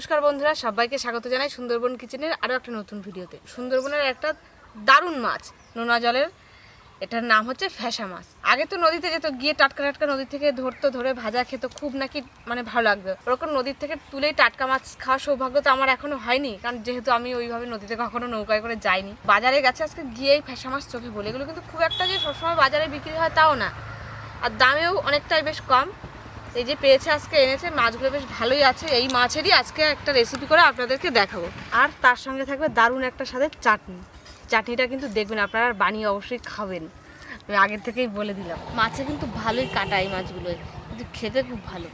নমস্কার বন্ধুরা, সবাইকে স্বাগত জানাই সুন্দরবন কিচেনের আরও একটা নতুন ভিডিওতে। সুন্দরবনের একটা দারুণ মাছ, নোনা জলের। এটার নাম হচ্ছে ফ্যাসা মাছ। আগে তো নদীতে যেত, গিয়ে টাটকা টাটকা নদী থেকে ধরতো, ধরে ভাজা খেতো, খুব নাকি মানে ভালো লাগতো। ওরকম নদীর থেকে তুলেই টাটকা মাছ খাওয়ার সৌভাগ্য তো আমার এখনও হয়নি, কারণ যেহেতু আমি ওইভাবে নদীতে কখনো নৌকায় করে যাইনি। বাজারে গেছে আজকে গিয়েই ফ্যাসা মাছ চোখে বলে। এগুলো কিন্তু খুব একটা যে সবসময় বাজারে বিক্রি হয় তাও না। আর দামেও অনেকটাই বেশ কম। এই যে পেয়েছে আজকে, এনেছে, মাছগুলো বেশ ভালোই আছে। এই মাছেরই আজকে একটা রেসিপি করে আপনাদেরকে দেখাবো। আর তার সঙ্গে থাকবে দারুণ একটা সাথে চাটনি। চাটনিটা কিন্তু দেখবেন আপনারা বানিয়ে অবশ্যই খাবেন। আমি আগের থেকেই বলে দিলাম। মাছে কিন্তু ভালোই কাটা এই মাছগুলো। খেতে খুব ভালো।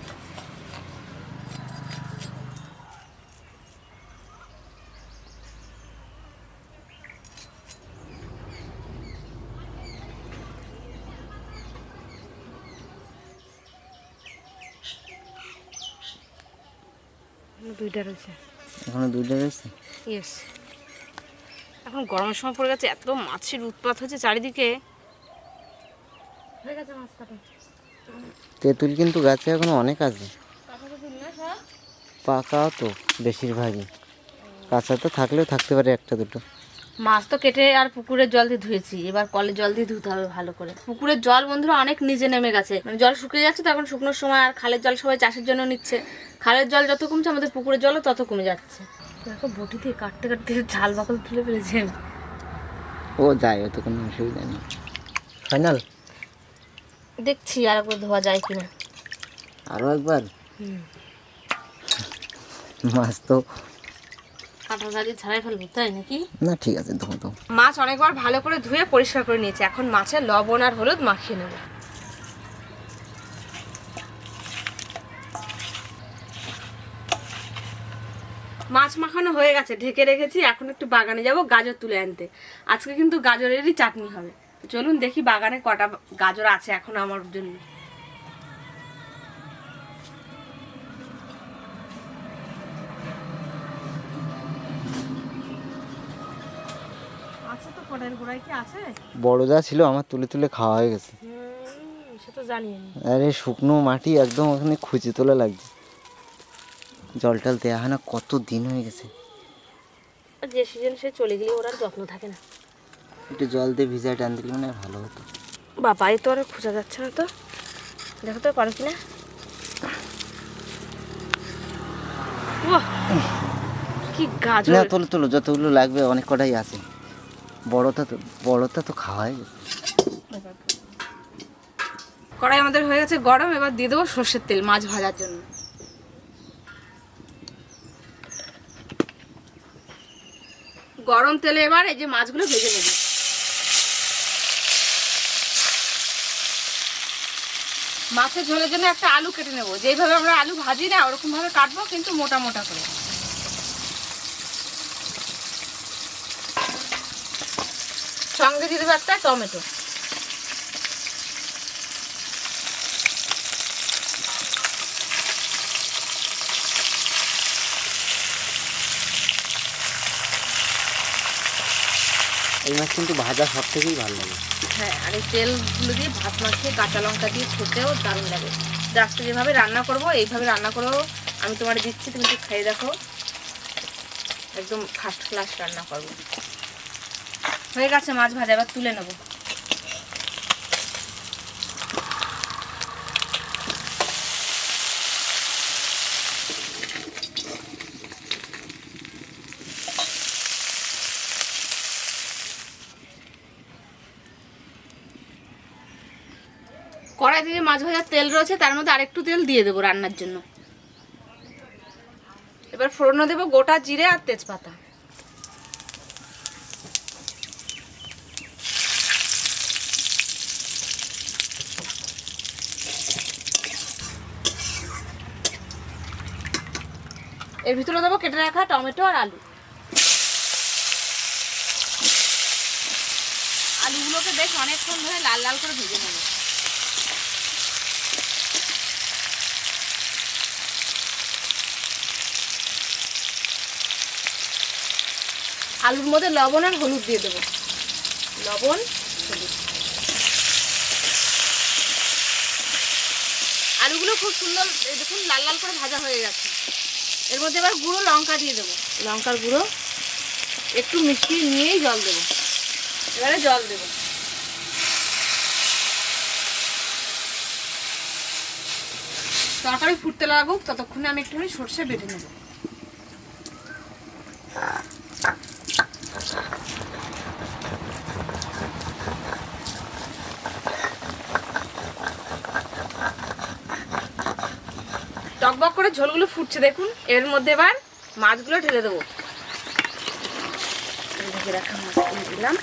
দুইটা রয়েছে। এখনও দুইটা রয়েছে? ইয়েস এখন গরমের সময় পড়ে গেছে এত মাছের উৎপাত হচ্ছে চারিদিকে। হয়ে তেঁতুল কিন্তু গাছে এখনও অনেক আছে। পাকা তো বেশিরভাগই। কাঁচা তো থাকলেও থাকতে পারে একটা দুটো। মাছ তো কেটে আর পুকুরের জল দিয়ে ধুয়েছি। এবার কলের জল দিয়ে ধুতে হবে ভালো করে। পুকুরের জল বন্ধুরা অনেক নিচে নেমে গেছে। মানে জল শুকিয়ে যাচ্ছে তো এখন শুকনোর সময় আর খালের জল সবাই চাষের জন্য নিচ্ছে। খালের জল যত কমছে আমাদের পুকুরের জলও তত কমে যাচ্ছে। দেখো বটি দিয়ে কাটতে কাটতে ঝাল বাকল তুলে ফেলেছে। ও যায় ও তো কোনো অসুবিধা নেই। ফাইনাল দেখছি আর একবার ধোয়া যায় কিনা। আরও একবার? মাছ তো কাঁটা গাড়ি ছাড়াই ফেলব তাই নাকি? না ঠিক আছে ধো ধো মাছ অনেকবার ভালো করে ধুয়ে পরিষ্কার করে নিয়েছি। এখন মাছের লবণ আর হলুদ মাখিয়ে নেব। মাছ মাখানো হয়ে গেছে ঢেকে রেখেছি। এখন একটু বাগানে যাব গাজর তুলে আনতে। আজকে কিন্তু গাজরেরই চাটনি হবে। চলুন দেখি বাগানে কটা গাজর আছে এখন আমার জন্য। আছে গোড়ায় কি আছে? বড় যা ছিল আমার তুলে তুলে খাওয়া হয়ে গেছে। জানি আরে শুকনো মাটি একদম ওখানে খুঁজে তোলা লাগছে। জল টল দেওয়া হয় না কত দিন হয়ে গেছে। যে সিজন সে চলে গেলে ওর আর যত্ন থাকে না। একটু জল দিয়ে ভিজায় টান দিলে মানে ভালো হতো। বাবা এই তো আর খোঁজা যাচ্ছে না তো। দেখো তো পারো কিনা? কি গাজর। না তোলো তোলো যতগুলো লাগবে অনেক কটাই আছে। বড়টা তো বড়টা তো খাওয়া গেছে কড়াই আমাদের হয়ে গেছে গরম, এবার দিয়ে দেবো সর্ষের তেল মাছ ভাজার জন্য। গরম তেলে এবার এই যে মাছগুলো ভেজে নেব। মাছের ঝোলের জন্য একটা আলু কেটে নেব। যেইভাবে আমরা আলু ভাজি না ওরকম ভাবে কাটবো, কিন্তু মোটা মোটা করে। সঙ্গে দিয়ে দেবো একটা টমেটো। এই মাছ কিন্তু ভাজা সব থেকেই ভালো লাগে। হ্যাঁ আর এই তেলগুলো দিয়ে ভাত মাখিয়ে কাঁচা লঙ্কা দিয়ে খেতেও দারুণ লাগে। আজকে যেভাবে রান্না করব এইভাবে রান্না করব আমি তোমার দিচ্ছি তুমি একটু খেয়ে দেখো। একদম ফার্স্ট ক্লাস রান্না করব। হয়ে গেছে মাছ ভাজা, এবার তুলে নেব। কড়াই থেকে মাছ ভাজার তেল রয়েছে, তার মধ্যে আরেকটু তেল দিয়ে দেবো রান্নার জন্য। এবার ফোড়নে দেবো গোটা জিরে আর তেজপাতা। এর ভিতরে দেবো কেটে রাখা টমেটো আর আলু। আলুগুলোকে বেশ অনেকক্ষণ ধরে লাল লাল করে ভেজে নেব। আলুর মধ্যে লবণ আর হলুদ দিয়ে দেবো। লবণ, হলুদ। আলুগুলো খুব সুন্দর দেখুন, লাল লাল করে ভাজা হয়ে গেছে। এর মধ্যে এবার গুঁড়ো লঙ্কা দিয়ে দেবো। লঙ্কার গুঁড়ো একটু মিষ্টি নিয়েই জল দেবো। এবারে জল দেবো। তরকারি ফুটতে লাগুক, ততক্ষণে আমি একটুখানি সর্ষে বেটে নেব। টকবক করে ঝোলগুলো ফুটছে, দেখুন। এর মধ্যে এবার মাছগুলো ঢেলে দেবো। ভেজে রাখা মাছগুলো দিলাম।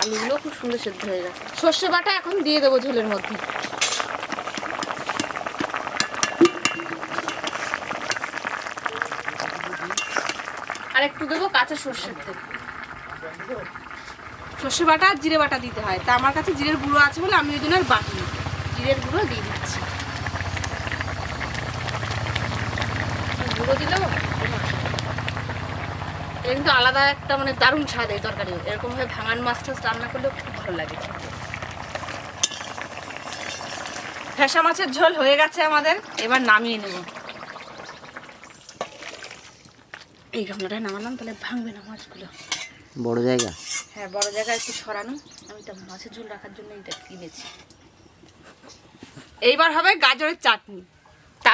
আলুগুলো খুব সুন্দর সেদ্ধ হয়ে গেছে। সর্ষে বাটা এখন দিয়ে দেবো ঝোলের মধ্যে। আর একটু দেবো কাঁচা সর্ষের তেল। সর্ষে বাটা আর জিরে বাটা দিতে হয়। তা আমার কাছে জিরের গুঁড়ো আছে বলে আমি ওই জন্য আর বাটি। জিরের গুঁড়ো দিয়ে দিচ্ছি। দিলেও এটা কিন্তু আলাদা একটা মানে দারুণ স্বাদ এই তরকারি। এরকম ভাবে ভাঙান মাছ টাছ রান্না করলেও খুব ভালো লাগে। ফ্যাসা মাছের ঝোল হয়ে গেছে আমাদের এবার নামিয়ে নেব। এই গামলাটায় নামালাম তাহলে ভাঙবে না মাছগুলো। বড় জায়গা? হ্যাঁ বড় জায়গায় একটু সরানো। আমি তো মাছের ঝোল রাখার জন্য এটা কিনেছি। এইবার হবে গাজরের চাটনি।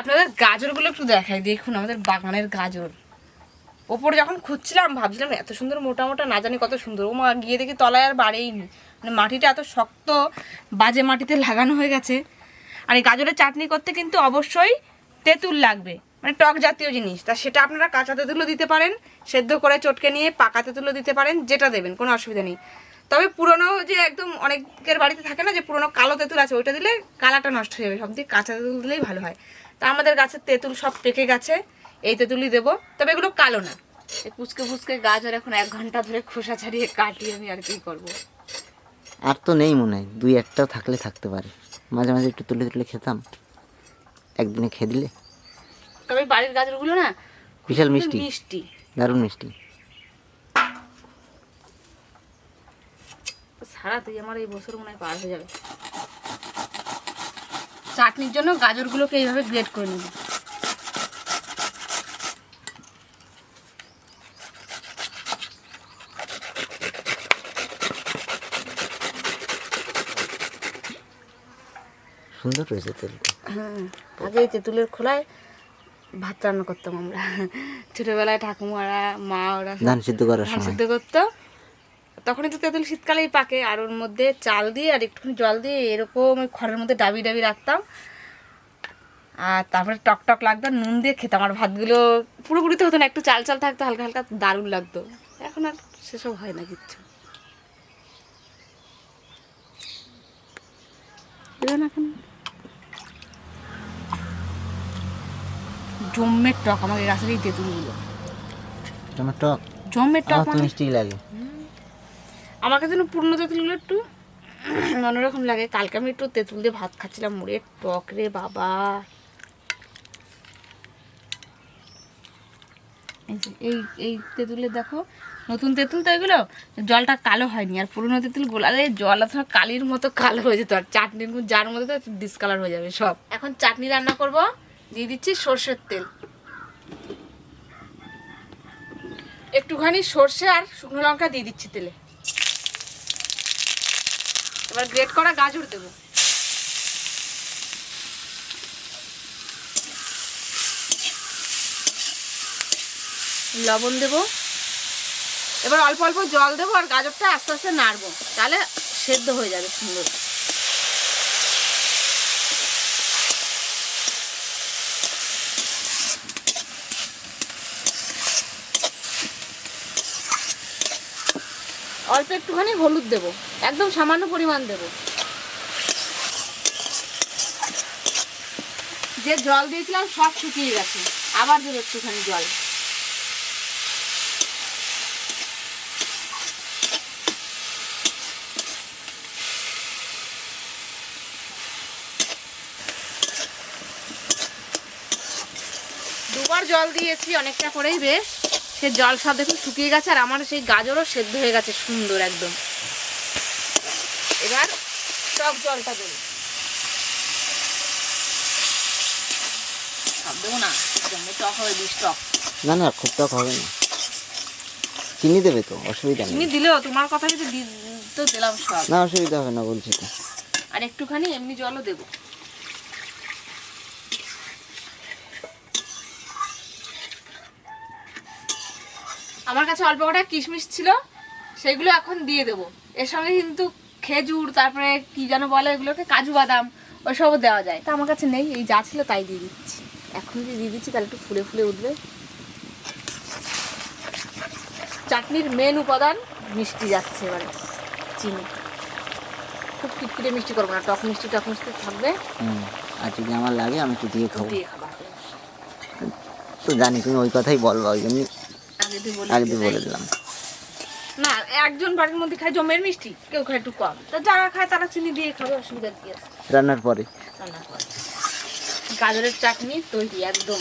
আপনাদের গাজরগুলো একটু দেখাই, দেখুন আমাদের বাগানের গাজর। ওপরে যখন খুঁজছিলাম, ভাবছিলাম এত সুন্দর, মোটা মোটা, না জানি কত সুন্দর। ও মা, গিয়ে দেখি তলায় আর বাড়েইনি মানে মাটিটা এত শক্ত, বাজে মাটিতে লাগানো হয়ে গেছে। আর এই গাজরের চাটনি করতে কিন্তু অবশ্যই তেঁতুল লাগবে। মানে টক জাতীয় জিনিস। তা সেটা আপনারা কাঁচা তেঁতুলও দিতে পারেন, সেদ্ধ করে চটকে নিয়ে পাকা তেঁতুলও দিতে পারেন, যেটা দেবেন, কোনো অসুবিধা নেই। তবে পুরনো যে একদম অনেকের বাড়িতে থাকে না যে পুরনো কালো তেঁতুল আছে, ওইটা দিলে কালারটা নষ্ট হয়ে যাবে। সব দিয়ে কাঁচা তেঁতুল দিলেই ভালো হয়। তা আমাদের গাছের তেঁতুল সব পেকে গেছে এই তেঁতুলই দেবো। তবে এগুলো কালো না। এই পুচকে গাছ আর এখন এক ঘণ্টা ধরে খোসা ছাড়িয়ে কাটি আমি আর কি করব। আর তো নেই মনে হয় দুই একটাও থাকলে থাকতে পারে। মাঝে মাঝে একটু তুলে তুলে খেতাম। একদিনে খেয়ে দিলে। তবে বাড়ির গাজরগুলো না বিশাল মিষ্টি। মিষ্টি। দারুণ মিষ্টি। সারা তুই আমার এই বছর মনে হয় পার হয়ে যাবে। চাটনির জন্য গাজরগুলোকে এইভাবে গ্রেট করে নেব। সুন্দর রয়েছে তেলটা হ্যাঁ আগে এই তেঁতুলের খোলায় ভাত রান্না করতাম আমরা। ছোটবেলায় ঠাকুমারা মা ওরা ধান সিদ্ধ করার ধান সিদ্ধ করতো। তখনই তো তেঁতুল শীতকালেই পাকে আর ওর মধ্যে চাল দিয়ে আর একটুখানি জল দিয়ে এরকম ওই খড়ের মধ্যে ডাবি ডাবি রাখতাম। আর তারপরে টক টক লাগতো নুন দিয়ে খেতাম। আর ভাতগুলো পুরোপুরি তো হতো না একটু চাল চাল থাকতো হালকা হালকা দারুণ লাগতো। এখন আর সেসব হয় না কিচ্ছু। জম্মের টক আমার এই গাছের এই তেঁতুলগুলো। তোমার টক? জমের টক মানে মিষ্টি লাগে। আমার কাছে পুরনো তেঁতুলগুলো একটু অন্যরকম লাগে। কালকে আমি একটু তেঁতুল দিয়ে ভাত খাচ্ছিলাম মুড়ে টক রে বাবা। এই এই তেঁতুলের দেখো, নতুন তেঁতুল তো এগুলো জলটা কালো হয়নি, আর পুরনো তেঁতুল গোলালে জল অথবা কালির মতো কালো হয়ে যেত, আর মধ্যে যার মধ্যে তো ডিসকালার হয়ে যাবে সব। এখন চাটনি রান্না করব, দিয়ে দিচ্ছি সর্ষের তেল। একটুখানি সর্ষে আর শুকনো লঙ্কা দিয়ে দিচ্ছি তেলে। এবার গ্রেট করা গাজর দেবো। লবণ দেবো। এবার অল্প অল্প জল দেবো আর গাজরটা আস্তে আস্তে নাড়বো। তাহলে সেদ্ধ হয়ে যাবে সুন্দর। অল্প একটুখানি হলুদ দেবো। একদম সামান্য পরিমাণ দেবো। যে জল দিয়েছিলাম সব শুকিয়ে গেছে। আবার দেবো একটুখানি জল। দুবার জল দিয়েছি অনেকটা করেই বেশ। সে জল সব দেখুন শুকিয়ে গেছে আর আমার সেই গাজরও সেদ্ধ হয়ে গেছে সুন্দর একদম। এবার টক জলটা দেবো। দেবো না টক হবে বিষ টক। না না খুব টক হবে না। চিনি দেবে তো অসুবিধা নেই। চিনি দিলেও তোমার কথা যদি তো দিলাম সব। না অসুবিধা হবে না বলছি তো। আর একটুখানি এমনি জলও দেবো। আমার কাছে অল্প কটা কিশমিশ ছিল সেগুলো এখন দিয়ে দেবো। এর সঙ্গে কিন্তু খেজুর তারপরে কি যেন বলে এগুলোকে কাজু বাদাম ওইসবও দেওয়া যায়। তা আমার কাছে নেই এই যা ছিল তাই দিয়ে দিচ্ছি। এখন যদি দিয়ে দিচ্ছি তাহলে একটু ফুলে ফুলে উঠবে। চাটনির মেন উপাদান মিষ্টি যাচ্ছে এবারে চিনি। খুব কিটকিটে মিষ্টি করব না টক মিষ্টি টক মিষ্টি থাকবে। হুম আর যদি আমার লাগে আমি একটু দিয়ে খাব। তো জানি তুমি ওই কথাই বলবা ওই জন্য আগে দিয়ে বলে দিলাম। না একজন বাড়ির মধ্যে খায় জমের মিষ্টি কেউ খায় একটু কম। তা যারা খায় তারা চিনি দিয়ে খাবে অসুবিধা কি আছে? রান্নার পরে। রান্নার পরে। গাজরের চাটনি তৈরি একদম।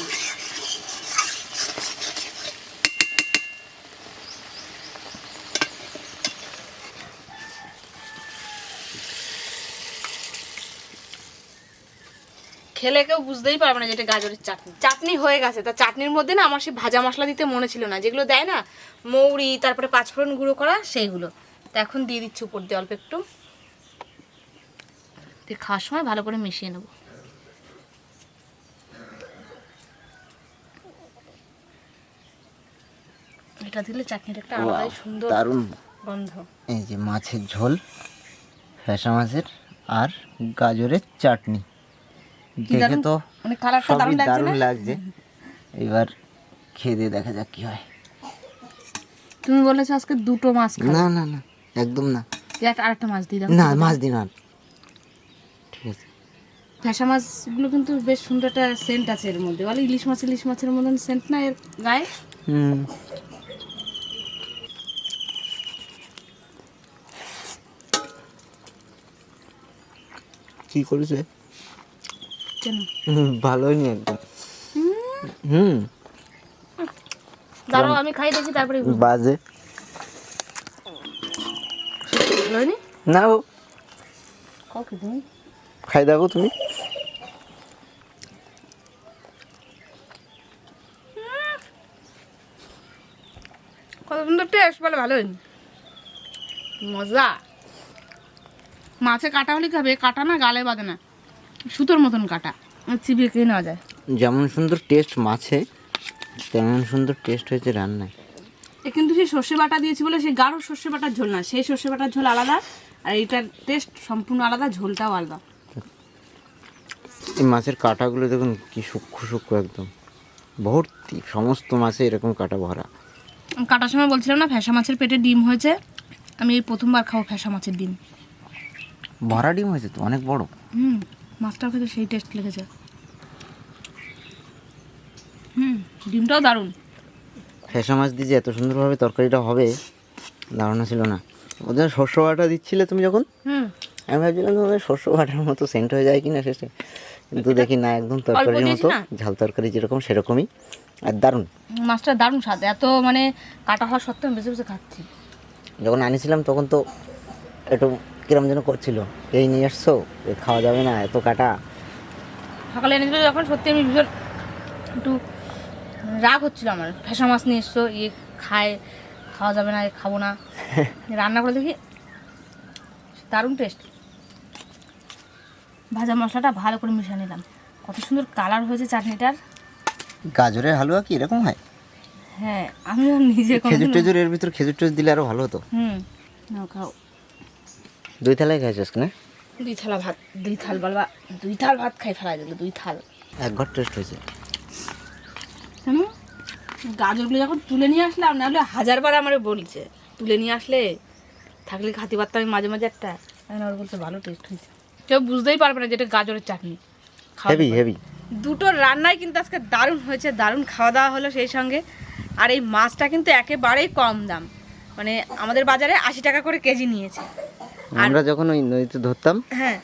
খেলে কেউ বুঝতেই পারবে না যে এটা গাজরের চাটনি। চাটনি হয়ে গেছে। তা চাটনির মধ্যে না আমার সেই ভাজা মশলা দিতে মনে ছিল না। যেগুলো দেয় না মৌরি তারপরে পাঁচফোড়ন গুঁড়ো করা সেইগুলো। তা এখন দিয়ে দিচ্ছি উপর দিয়ে অল্প একটু। দিয়ে খাওয়ার সময় ভালো করে মিশিয়ে নেব। এটা দিলে চাটনিটা একটা আলাদাই সুন্দর দারুণ। গন্ধ। এই যে মাছের ঝোল ফ্যাসা মাছের আর গাজরের চাটনি। দেখে তো মানে কালারটা সবই দারুণ লাগছে। এবার খেয়ে দিয়ে দেখা যাক কি হয়। তুমি বলেছ আজকে দুটো মাছ না না না একদম না। এক আরেকটা মাছ দিয়ে না মাছ দিন আর ঠিক আছে। ফ্যাসা মাছগুলো কিন্তু বেশ সুন্দর একটা সেন্ট আছে এর মধ্যে। বলে ইলিশ মাছ ইলিশ মাছের মতন সেন্ট না এর গায়ে? হুম। কি করেছে? কেন? ভালোই নি একদম হুম। দাঁড়াও আমি খাই দেখি তারপরে বাজে। না ও খাই দেখো তুমি। কত সুন্দর টেস্ট বলে ভালো মজা। মাছে কাটা হলে কি হবে? কাটা না গালে বাঁধে না। সুতোর মতন কাটা চিবিয়ে খেয়ে নেওয়া যায়। যেমন সুন্দর টেস্ট মাছে তেমন সুন্দর টেস্ট হয়েছে রান্নায়। এ কিন্তু সেই সর্ষে বাটা দিয়েছি বলে সেই গাঢ় সর্ষে বাটার ঝোল না সেই সর্ষে বাটার ঝোল আলাদা আর এইটার টেস্ট সম্পূর্ণ আলাদা ঝোলটাও আলাদা। এই মাছের কাঁটাগুলো দেখুন কি সূক্ষ্ম সূক্ষ্ম একদম। ভর্তি সমস্ত মাছে এরকম কাটা ভরা। কাটার সময় বলছিলাম না ফ্যাসা মাছের পেটে ডিম হয়েছে আমি এই প্রথমবার খাব ফ্যাসা মাছের ডিম। ভরা ডিম হয়েছে তো অনেক বড়? হুম। মাছটার খেতে সেই টেস্ট লেগেছে। হুম ডিমটাও দারুণ। ফেসা মাছ দিয়ে যে এত সুন্দরভাবে তরকারিটা হবে ধারণা ছিল না। ওদের শস্য বাটা দিচ্ছিলে তুমি যখন? হুম। আমি ভাবছিলাম তোমাদের শস্য বাটার মতো সেন্ট হয়ে যায় কিনা শেষে। কিন্তু দেখি না একদম তরকারির মতো ঝাল তরকারি যেরকম সেরকমই আর দারুণ। মাছটা দারুণ স্বাদ এত মানে কাটা হওয়া সত্ত্বেও আমি বেছে বেছে খাচ্ছি। যখন আনিছিলাম তখন তো একটু কিরম যেন করছিল। এই নিয়ে আসছো? এ খাওয়া যাবে না এত কাটা। সকালে এনে দিল যখন সত্যি আমি ভীষণ একটু রাগ হচ্ছিল আমার। ফেসা মাছ নিয়ে এসছো ইয়ে খায় খাওয়া যাবে না এ খাব না। রান্না করে দেখি দারুণ টেস্ট ভাজা মশলাটা ভালো করে মিশিয়ে নিলাম। কত সুন্দর কালার হয়েছে চাটনিটার। গাজরের হালুয়া কি এরকম হয়? হ্যাঁ আমিও নিজে খেজুর টেজুর এর ভিতর খেজুর টেজুর দিলে আরও ভালো হতো। হুম নাও খাও। দুই থালায় খাইছিস না? দুই থালা ভাত দুই থাল বলবা দুই থাল ভাত খাই ফেলা দিল দুই থাল। এক ঘর টেস্ট হয়েছে। কেন? গাজরগুলো যখন তুলে নিয়ে আসলাম নাহলে হাজারবার আমারে বলছে তুলে নিয়ে আসলে থাকলে খাতি পারতাম আমি মাঝে মাঝে একটা ওর বলছে ভালো টেস্ট হয়েছে। কেউ বুঝতেই পারবে না যেটা গাজরের চাটনি। হেভি হেভি দুটো রান্নাই কিন্তু আজকে দারুণ হয়েছে দারুণ খাওয়া দাওয়া হলো সেই সঙ্গে। আর এই মাছটা কিন্তু একেবারেই কম দাম। মানে আমাদের বাজারে আশি টাকা করে কেজি নিয়েছে। আমরা যখন ওই নদীতে ধরতাম হ্যাঁ।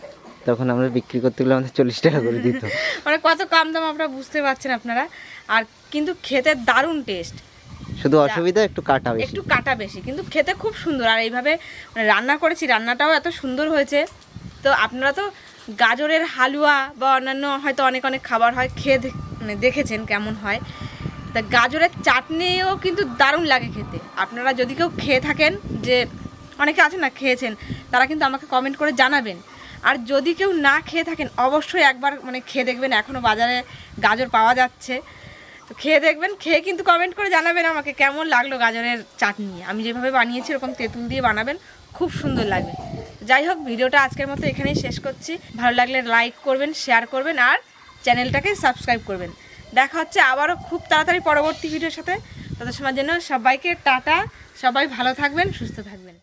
তখন আমরা বিক্রি করতে গেলে আমাদের চল্লিশ টাকা করে দিত। মানে কত কম দাম আপনারা বুঝতে পারছেন আপনারা। আর কিন্তু খেতে দারুণ টেস্ট শুধু অসুবিধা একটু কাটা বেশি। একটু কাটা বেশি। কিন্তু খেতে খুব সুন্দর। আর এইভাবে মানে রান্না করেছি রান্নাটাও এত সুন্দর হয়েছে। তো আপনারা তো গাজরের হালুয়া বা অন্যান্য হয়তো অনেক অনেক খাবার হয় খেয়ে মানে দেখেছেন কেমন হয়। তা গাজরের চাটনিও কিন্তু দারুণ লাগে খেতে। আপনারা যদি কেউ খেয়ে থাকেন যে অনেকে আছে না, খেয়েছেন, তারা কিন্তু আমাকে কমেন্ট করে জানাবেন। আর যদি কেউ না খেয়ে থাকেন, অবশ্যই একবার মানে খেয়ে দেখবেন এখনও বাজারে গাজর পাওয়া যাচ্ছে। তো খেয়ে দেখবেন, খেয়ে কিন্তু কমেন্ট করে জানাবেন আমাকে কেমন লাগল গাজরের চাটনি। আমি যেভাবে বানিয়েছি, এরকম তেঁতুল দিয়ে বানাবেন, খুব সুন্দর লাগবে। যাই হোক, ভিডিওটা আজকের মতো এখানেই শেষ করছি। ভালো লাগলে লাইক করবেন শেয়ার করবেন, আর চ্যানেলটাকে সাবস্ক্রাইব করবেন। দেখা হচ্ছে আবারও খুব তাড়াতাড়ি পরবর্তী ভিডিওর সাথে। তত সময়ের জন্য সবাইকে টাটা, সবাই ভালো থাকবেন, সুস্থ থাকবেন।